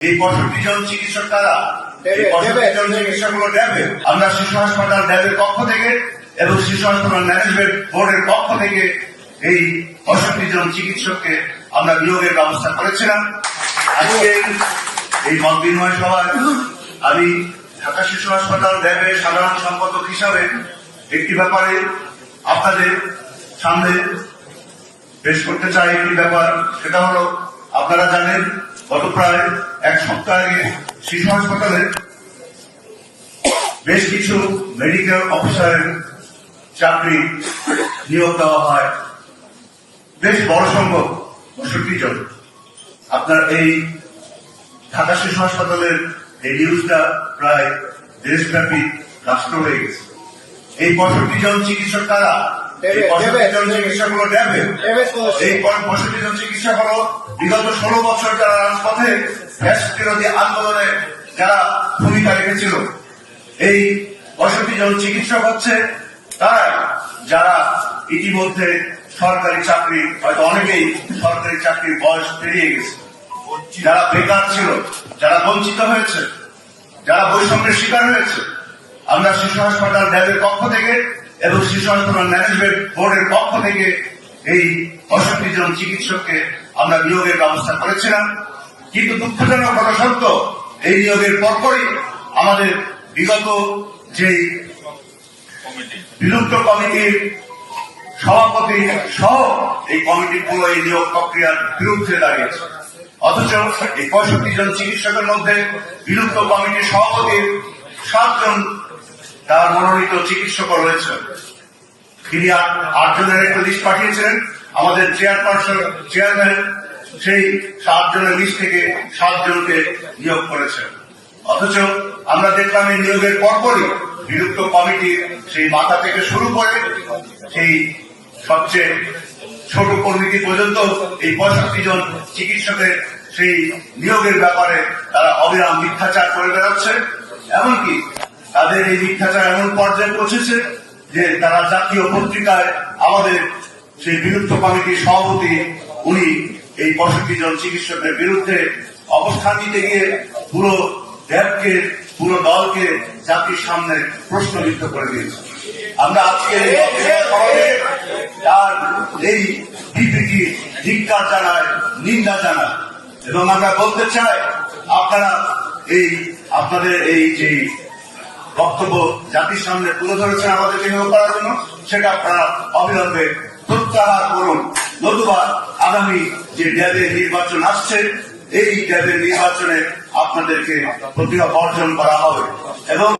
এই পঁয়ষট্টি জন চিকিৎসক তারা আমরা শিশু হাসপাতাল ড্যাবের পক্ষ থেকে এবং শিশু হাসপাতাল ম্যানেজমেন্ট বোর্ডের পক্ষ থেকে এই পঁয়ষট্টি জন চিকিৎসককে আমরা নিয়োগের ব্যবস্থা করেছিলাম। আজকে এই মত বিনিময় সভায় আমি ঢাকা শিশু হাসপাতাল ড্যাবের সাধারণ সম্পাদক হিসাবে একটি ব্যাপারে আপনাদের সামনে পেশ করতে চাই একটি ব্যাপার সেটা হলো আপনারা জানেন গত প্রায় এক সপ্তাহ আগে শিশু হাসপাতালে বেশ কিছু মেডিকেল অফিসারের চাকরি নিয়োগ দেওয়া হয়। বেশ বড় সংখ্যক, পঁয়ষট্টি জন। আপনার এই ঢাকা শিশু হাসপাতালের এই নিউজটা প্রায় দেশব্যাপী রাষ্ট্র হয়ে গেছে। এই পঁয়ষট্টি জন চিকিৎসক কারা? এই দেবে, পঁয়ষট্টি ড্যাবে এই জন বিগত ষোলো বছর যারা রাজপথে গ্যাস বিরোধী আন্দোলনে যারা ভূমিকা রেখেছিল এই পঁয়ষট্টি জন চিকিৎসক হচ্ছে তারা। যারা ইতিমধ্যে সরকারি চাকরি হয়তো অনেকেই সরকারি চাকরির বয়স পেরিয়ে গেছে। যারা বেকার ছিল যারা বঞ্চিত হয়েছে যারা বৈষম্যের শিকার হয়েছে আমরা শিশু হাসপাতাল ড্যাবের পক্ষ থেকে এবং শিশু হাসপাতাল ম্যানেজমেন্ট বোর্ডের পক্ষ থেকে এই পঁয়ষট্টি জন চিকিৎসককে আমরা নিয়োগের ব্যবস্থা করেছিলাম। কিন্তু দুঃখজনক কথা সত্য, এই নিয়োগের পরপরই আমাদের বিগত যেই বিলুপ্ত কমিটির সভাপতি সহ এই কমিটি পুরো এই নিয়োগ প্রক্রিয়ার বিরুদ্ধে দাঁড়িয়েছে। অথচ এই পঁয়ষট্টি জন চিকিৎসকের মধ্যে বিলুপ্ত কমিটির সভাপতির সাতজন তার মনোনীত চিকিৎসক রয়েছে তিনি আটজনের একটা লিস্ট পাঠিয়েছিলেন আমাদের চেয়ারপারসন চেয়ারম্যান সেই সাতজনের লিস্ট থেকে সাতজনকে নিয়োগ করেছেন। অথচ আমরা দেখলাম এই নিয়োগের পরপরই বিলুপ্ত কমিটির সেই মাথা থেকে শুরু করে সেই সবচেয়ে ছোট কর্মীটি পর্যন্ত এই পঁয়ষট্টি জন চিকিৎসকের সেই নিয়োগের ব্যাপারে তারা অবিরাম মিথ্যাচার করে বেড়াচ্ছে। এমনকি তাদের এই মিথ্যাচার এমন পর্যায়ে পৌঁছেছে যে তারা জাতীয় পত্রিকায় আমাদের সেই বিলুপ্ত কমিটির সভাপতি, উনি এই পঁয়ষট্টি জন চিকিৎসকের বিরুদ্ধে অবস্থান নিতে গিয়ে পুরো দেবকে, পুরো দলকে জাতির সামনে প্রশ্নবিদ্ধ করে দিয়েছে। আমরা আজকে তার এই বিবৃতি ধিক্কার জানায়, নিন্দা জানায়। এবং আমরা বলতে চাই, আপনারা এই, আপনাদের এই যে বক্তব্য জাতির সামনে তুলে ধরেছেন আমাদের বিনিয়োগ করার জন্য, সেটা আপনারা অবিলম্বে প্রত্যাহার করুন। নতুবা আগামী যে ড্যাবের নির্বাচন আসছে, এই ড্যাবের নির্বাচনে আপনাদেরকে প্রতিভা বর্জন করা হবে। এবং